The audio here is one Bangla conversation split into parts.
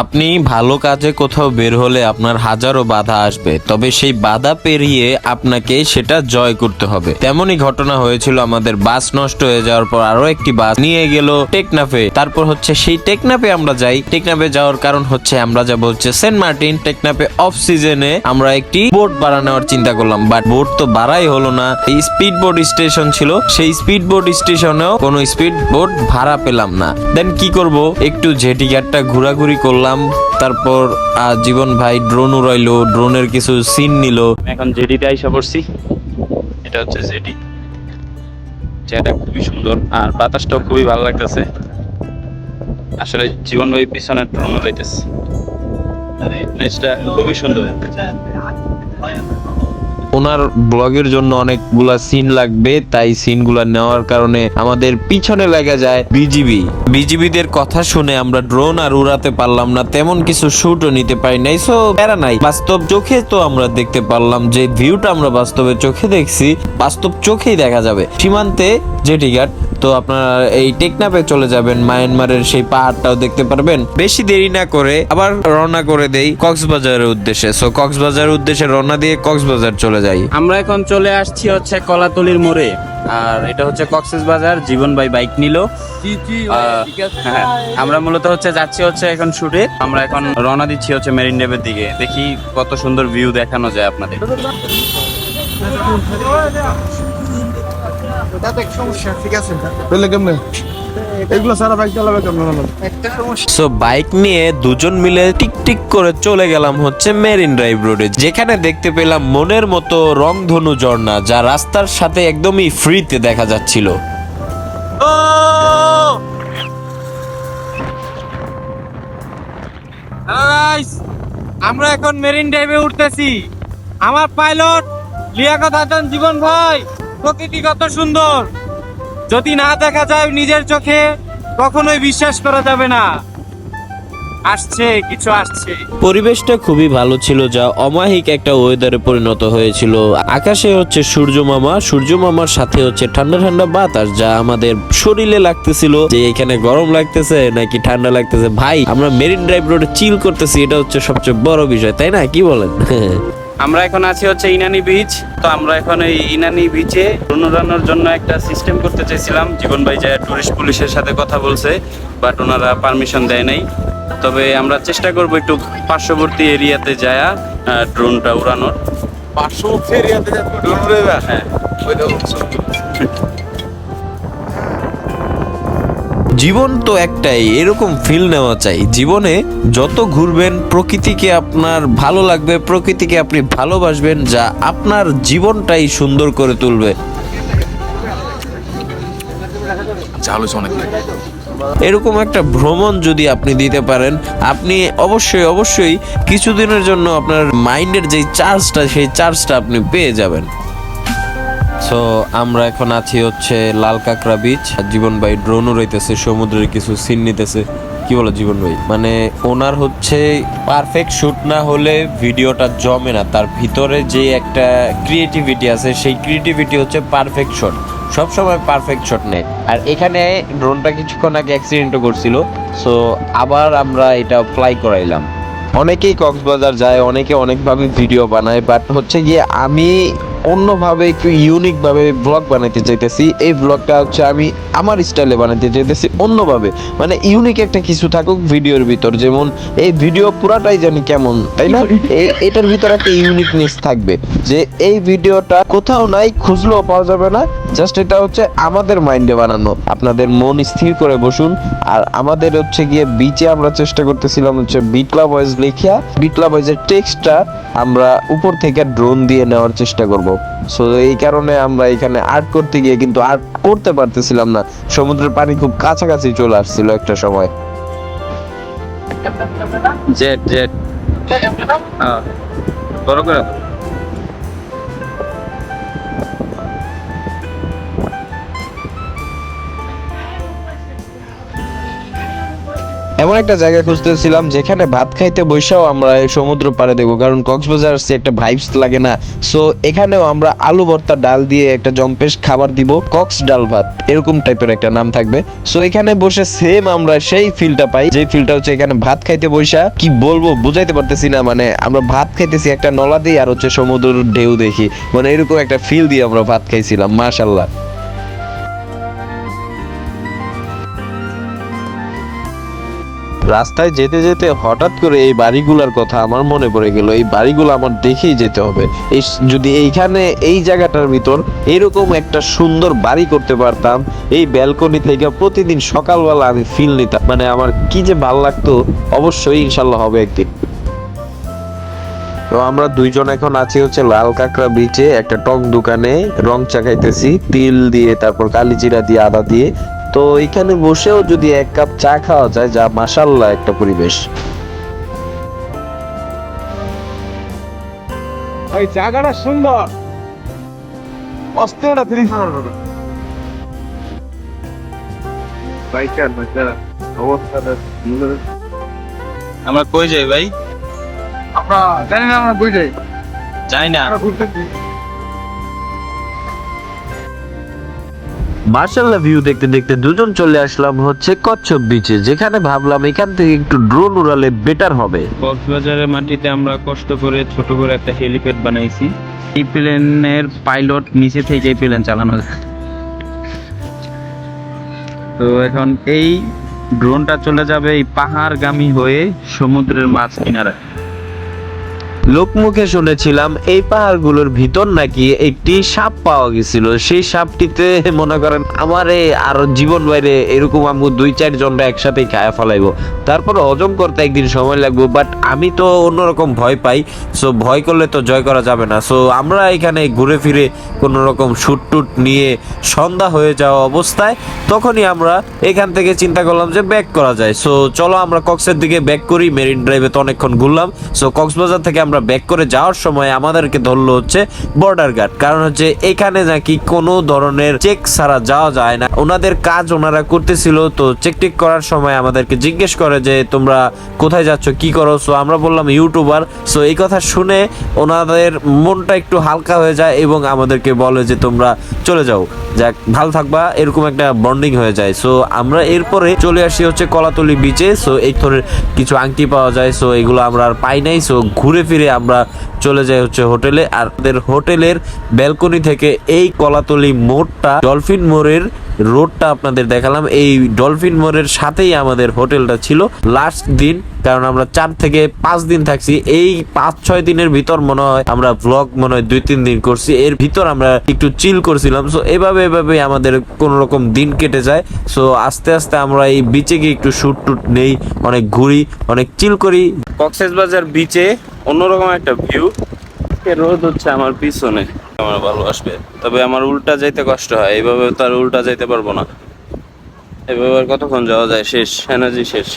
আপনি ভালো কাজে কোথাও বের হলে আপনার হাজারো বাধা আসবে, তবে সেই বাধা পেরিয়ে আপনাকে সেটা জয় করতে হবে। তেমনই ঘটনা হয়েছিল আমাদের বাস নষ্ট হয়ে যাওয়ার পর আরও একটি বাস নিয়ে গেল টেকনাফে। তারপর হচ্ছে সেই টেকনাফে আমরা যাই। টেকনাফে যাওয়ার কারণ হচ্ছে আমরা যাব হচ্ছে সেন্ট মার্টিন। টেকনাফে অফ সিজনে আমরা একটি বোট ভাড়া নেওয়ার চিন্তা করলাম বাট বোট তো ভাড়াই হলো না। এই স্পিড বোট স্টেশন ছিল। সেই স্পিড বোট স্টেশনেও কোনো স্পিড বোট ভাড়া পেলাম না। দেন কি করব? একটু জেটি ঘাটটা ঘোরাঘুরি করলাম। তারপর আহ, জীবন ভাই ড্রোন উড়াইলো ড্রোনের কিছু সিন নিল। এখন জেডিতে আইসা পড়ছি। এটা হচ্ছে জেডি। জায়গাটা খুবই সুন্দর আর বাতাসটাও খুবই ভালো লাগতেছে। আসলে জীবন ভাই পিছনে ড্রোন উড়াইতেছে। খুবই সুন্দর। ওনার ব্লগের জন্য অনেকগুলা সিন লাগবে, তাই সিনগুলা নেওয়ার কারণে আমাদের পিছনে লেগে যায় বিজিবি বিজিবিদের কথা শুনে আমরা ড্রোন আর উড়াতে পারলাম না, তেমন কিছু শুটও নিতে পারি নাই সো প্যারা নাই। বাস্তব চোখে তো আমরা দেখতে পারলাম যে ভিউটা আমরা বাস্তবে চোখে দেখছি, বাস্তব চোখেই দেখা যাবে। সীমান্তে জেটি ঘাট, তো আপনারা এই টেকনাপে চলে যাবেন, মায়ানমারের সেই পাহাড়টাও দেখতে পারবেন। বেশি দেরি না করে আবার রওনা করে দেই কক্সবাজারের উদ্দেশ্যে। সো কক্সবাজারের উদ্দেশ্যে রওনা দিয়ে কক্সবাজার চলে যাই। আমরা এখন চলে আসছি হচ্ছে কলাতলির মোড়ে। আর এটা হচ্ছে কক্সেস বাজার জীবন ভাই বাইক নিল। হ্যাঁ আমরা মূলত হচ্ছে যাচ্ছি হচ্ছে এখন শুটে। আমরা এখন রওনা দিচ্ছি হচ্ছে মেরিন ড্রাইভের দিকে। দেখি কত সুন্দর ভিউ দেখানো যায় আপনাদের। ঠিক আছে এগুলো সারা বাইক চালাবে কেমন সো বাইক নিয়ে দুজন মিলে টিক টিক করে চলে গেলাম হচ্ছে মেরিন ড্রাইভ রোডে যেখানে দেখতে পেলাম মনের মতো রংধনু ঝর্ণা যা রাস্তার সাথে একদমই ফ্রিতে দেখা যাচ্ছিল। আমরা এখন মেরিন ড্রাইভে উঠতেছি। আমার পাইলট লিয়াকত হাসান জীবন ভাই প্রকৃতি কত সুন্দর। যদি না দেখা যায় নিজের চোখে, কখনোই বিশ্বাস করা যাবে না। আসছে, কিছু আসছে। পরিবেশটা খুবই ভালো ছিল যা অমাহিক একটা ওয়েদারে পরিণত হয়েছিল। আকাশে হচ্ছে সূর্য মামা সূর্য মামার সাথে হচ্ছে ঠান্ডা ঠান্ডা বাতাস যা আমাদের শরীরে লাগতেছিল। যে এখানে গরম লাগতেছে নাকি ঠান্ডা লাগতেছে? ভাই, আমরা মেরিন ড্রাইভ রোডে চিল করতেছি, এটা হচ্ছে সবচেয়ে বড় বিষয়, তাই না? কি বলেন? আমরা এখন আছি হচ্ছে ইনানি বিচ তো আমরা এখন এই ইনানি বিচে অনুরানোর জন্য একটা সিস্টেম করতে চাইছিলাম। জীবন ভাই যায় টুরিস্ট পুলিশের সাথে কথা বলছে বাট ওনারা পারমিশন দেয় নাই। তবে আমরা চেষ্টা করব একটু পার্শ্ববর্তী এরিয়াতে যায়া ড্রোনটা উড়ানোর। পার্শ্ববর্তী এরিয়াতে যাতে ড্রোন হ্যাঁ। জীবন তো একটাই এরকম ফিল নেওয়া চাই। জীবনে যত ঘুরবেন প্রকৃতিকে আপনার ভালো লাগবে প্রকৃতিকে আপনি ভালোবাসবেন যা আপনার জীবনটাই সুন্দর করে তুলবে। এরকম একটা ভ্রমণ যদি আপনি দিতে পারেন আপনি অবশ্যই অবশ্যই কিছুদিনের জন্য আপনার মাইন্ডের যে চার্জটা সেই চার্জটা আপনি পেয়ে যাবেন। সো আমরা এখন আছি হচ্ছে লাল কাঁকড়া বিচ জীবন ভাই ড্রোন উড়াইতেছে সমুদ্রের কিছু সিন নিতেছে। কি বলো জীবন ভাই? মানে ওনার হচ্ছে পারফেক্ট শুট না হলে ভিডিওটা জমে না। তার ভিতরে যে একটা ক্রিয়েটিভিটি আছে, সেই ক্রিয়েটিভিটি হচ্ছে পারফেক্ট শট সব সময় পারফেক্ট শট নেয়। আর এখানে ড্রোনটা কিছুক্ষণ আগে অ্যাক্সিডেন্টও করছিল। সো আবার আমরা এটা ফ্লাই করাইলাম। অনেকেই কক্সবাজার যায়, অনেকে অনেকভাবে ভিডিও বানায় বাট হচ্ছে গিয়ে আমি অন্যভাবে একটু ইউনিক ভাবে ব্লগ বানাইতে চাইতেছি। এই ব্লগটা হচ্ছে আমি আমার স্টাইলে বানাইতে চাইতেছি অন্যভাবে। মানে ইউনিক একটা কিছু থাকুক ভিডিওর ভিতর। যেমন এই ভিডিও পুরাটাই জানি কেমন তাই না? এটার ভিতর একটা ইউনিকনেস থাকবে। যে এই ভিডিওটা কোথাও নাই খুঁজলেও পাওয়া যাবে না। জাস্ট এটা হচ্ছে আমাদের মাইন্ডে বানানো। আপনাদের মন স্থির করে বসুন। আর আমাদের হচ্ছে গিয়ে বিচে আমরা চেষ্টা করতেছিলাম হচ্ছে বিটলা ভয়েস লিখিয়া। বিটলা ভয়েসের টেক্সটটা আমরা উপর থেকে ড্রোন দিয়ে নেওয়ার চেষ্টা করব। সো এই কারণে আমরা এখানে আর্ট করতে গিয়ে কিন্তু আর্ট করতে পারতেছিলাম না। সমুদ্রের পানি খুব কাছাকাছি চলে আসছিল একটা সময়। Jet jet. হ্যাঁ বড় করে। এমন একটা জায়গা খুঁজতেছিলাম যেখানে ভাত খাইতে বৈশাও আমরা সমুদ্র পাড়ে দেখব, কারণ কক্সবাজার সে একটা ভাইবস লাগে না। সো এখানেও আমরা আলু ভর্তা, ডাল দিয়ে একটা জম্পেশ খাবার দিব, কক্স ডাল ভাত, এরকম টাইপের একটা নাম থাকবে। সো এখানে বসে সেম আমরা সেই ফিলটা পাই যে ফিলটা হচ্ছে এখানে ভাত খাইতে বৈশা। কি বলব, বুঝাইতে পারতেছি না মানে আমরা ভাত খাইতেছি একটা নলা দিয়ে আর হচ্ছে সমুদ্রের ঢেউ দেখি। মানে এরকম একটা ফিল দিয়ে আমরা ভাত খাইছিলাম মাশাল্লাহ রাস্তায় যেতে যেতে হঠাৎ করে এই বাড়িগুলোর কথা আমার মনে পড়ে গেল। এই বাড়িগুলো আমার দেখেই যেতে হবে। এই যদি এইখানে এই জায়গাটার ভিতর এরকম একটা সুন্দর বাড়ি করতে পারতাম, এই ব্যালকনি থেকে প্রতিদিন সকালবেলা আমি ফিল নিতাম। মানে আমার কি যে ভালো লাগতো, অবশ্যই ইনশাল্লাহ হবে একদিন। তো আমরা দুইজন এখন আছি হচ্ছে লাল কাঁকড়া বিচে একটা টক দোকানে, রং চা খাইতেছি, তিল দিয়ে, তারপর কালিজিরা দিয়ে, আদা দিয়ে। তো এখানে বসেও যদি এক কাপ চা খাওয়া যায় যা মাসাল্লাহ একটা পরিবেশ। ভাই জায়গাটা সুন্দর। আমরা কই যাই ভাই? আমরা জানি না আমরা বুঝে যাই। না। মার্শাল্লাহ ভিউ দেখতে দেখতে দুজন চলে আসলাম হচ্ছে কচ্ছপ বিচে যেখানে ভাবলাম এখান থেকে একটু ড্রোন উড়ালে বেটার হবে। কক্সবাজারের মাটিতে আমরা কষ্ট করে ছোট করে একটা হেলিপ্যাড বানাইছি। এই প্লেনের পাইলট নিচে থেকে প্লেন চালানো। তো এখন এই ড্রোনটা চলে যাবে এই পাহাড়গামী হয়ে সমুদ্রের মাছ কিনারে। লোকমুখে শুনেছিলাম এই পাহাড়গুলোর ভিতর নাকি একটি সাপ পাওয়া গেছিল। সেই সাপটিতে মনে করেন আমার আর জীবন বাইরে এরকম আমি দুই চার জনটা একসাথে খায়া ফেলাইবো। তারপর হজম করতে একদিন সময় লাগবে বাট আমি তো অন্যরকম ভয় পাই। সো ভয় করলে তো জয় করা যাবে না। সো আমরা এখানে ঘুরে ফিরে কোনো রকম শুট টুট নিয়ে সন্ধ্যা হয়ে যাওয়া অবস্থায় তখনই আমরা এখান থেকে চিন্তা করলাম যে ব্যাক করা যায়। সো চলো আমরা কক্সের দিকে ব্যাক করি, মেরিন ড্রাইভে তো অনেকক্ষণ ঘুরলাম। সো কক্সবাজার থেকে আমরা ব্যাক করে যাওয়ার সময় আমাদেরকে ধরলো হচ্ছে বর্ডার গার্ড কারণ হচ্ছে এখানে নাকি কোনো ধরনের চেক ছাড়া যাওয়া যায় না। ওনাদের কাজ ওনারা করতেছিল, তো চেক টেক করার সময় আমাদেরকে জিজ্ঞেস করে যে, তোমরা কোথায় যাচ্ছ? কি করো? সো আমরা বললাম ইউটিউবার সো এই কথা শুনে ওনাদের মনটা একটু হালকা হয়ে যায় এবং আমাদেরকে বলে যে, তোমরা চলে যাও। যাক, ভালো থাকবা। এরকম একটা বন্ডিং হয়ে যায়। সো আমরা এরপরে চলে আসি হচ্ছে কলাতলি বিচে সো এই ধরনের কিছু আংটি পাওয়া যায়। সো এগুলো আমরা আর পাই নাই। সো ঘুরে ফিরে আমরা চলে যাই হচ্ছে হোটেলে। আর আমাদের হোটেলের ব্যালকনি থেকে এই কলাতলি মোড়টা, ডলফিন মোড়ের রোডটা আপনাদের দেখালাম। এই ডলফিন মোড়ের সাথেই আমাদের হোটেলটা ছিল। লাস্ট দিন, কারণ আমরা চার থেকে পাঁচ দিন থাকছি। এই পাঁচ, ছয় দিনের ভিতর মনে হয় আমরা ব্লগ মনে হয় দুই, তিন দিন করছি। এর ভিতর আমরা একটু চিল করছিলাম। সো এভাবে এভাবে আমাদের কোন রকম দিন কেটে যায়। সো আস্তে আস্তে আমরা এই বিচে গিয়ে একটু শুট টুট নেই, অনেক ঘুরি, অনেক চিল করি। কক্সবাজার বিচে অন্যরকম একটা ভিউ রোদ হচ্ছে আমার পিছনে। আমার ভালো আসবে। তবে আমার উল্টা যাইতে কষ্ট হয়, এইভাবে তো আর উল্টা যাইতে পারব না। এভাবে আর কতক্ষণ যাওয়া যায়? শেষ এনার্জি শেষ।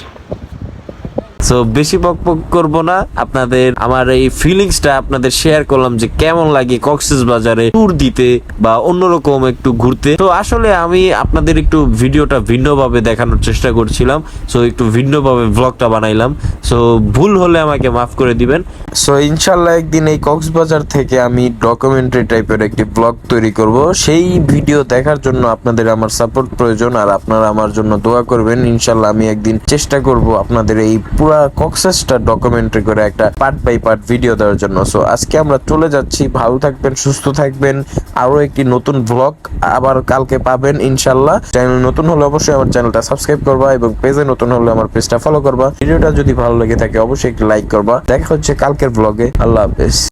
সো বেশি বক বক করব না। আপনাদের, আমার এই ফিলিংসটা আপনাদের শেয়ার করলাম যে কেমন লাগে কক্সেস বাজারে ট্যুর দিতে বা অন্যরকম একটু ঘুরতে। তো, আসলে আমি আপনাদের একটু ভিডিওটা ভিন্নভাবে দেখানোর চেষ্টা করছিলাম। সো একটু ভিন্নভাবে ব্লগটা বানাইলাম। সো ভুল হলে আমাকে মাফ করে দিবেন। সো ইনশাল্লাহ একদিন এই কক্সবাজার থেকে আমি ডকুমেন্টারি টাইপের একটি ব্লগ তৈরি করব। সেই ভিডিও দেখার জন্য আপনাদের আমার সাপোর্ট প্রয়োজন। আর আপনারা আমার জন্য দোয়া করবেন। ইনশাল্লাহ আমি একদিন চেষ্টা করব আপনাদের এই পুরা কক্সেসটা ডকুমেন্টারি করে একটা পার্ট বাই পার্ট ভিডিও দেওয়ার জন্য। সো আজকে আমরা চলে যাচ্ছি। ভালো থাকবেন, সুস্থ থাকবেন। আরও একটি নতুন ব্লগ আবার কালকে পাবেন ইনশাল্লাহ চ্যানেল নতুন হলে অবশ্যই আমার চ্যানেলটা সাবস্ক্রাইব করবা এবং পেজে নতুন হলে আমার পেজটা ফলো করবা। ভিডিওটা যদি ভালো লেগে থাকে, অবশ্যই একটি লাইক করবা। দেখা হচ্ছে কালকের ব্লগে আল্লাহ হাফেজ।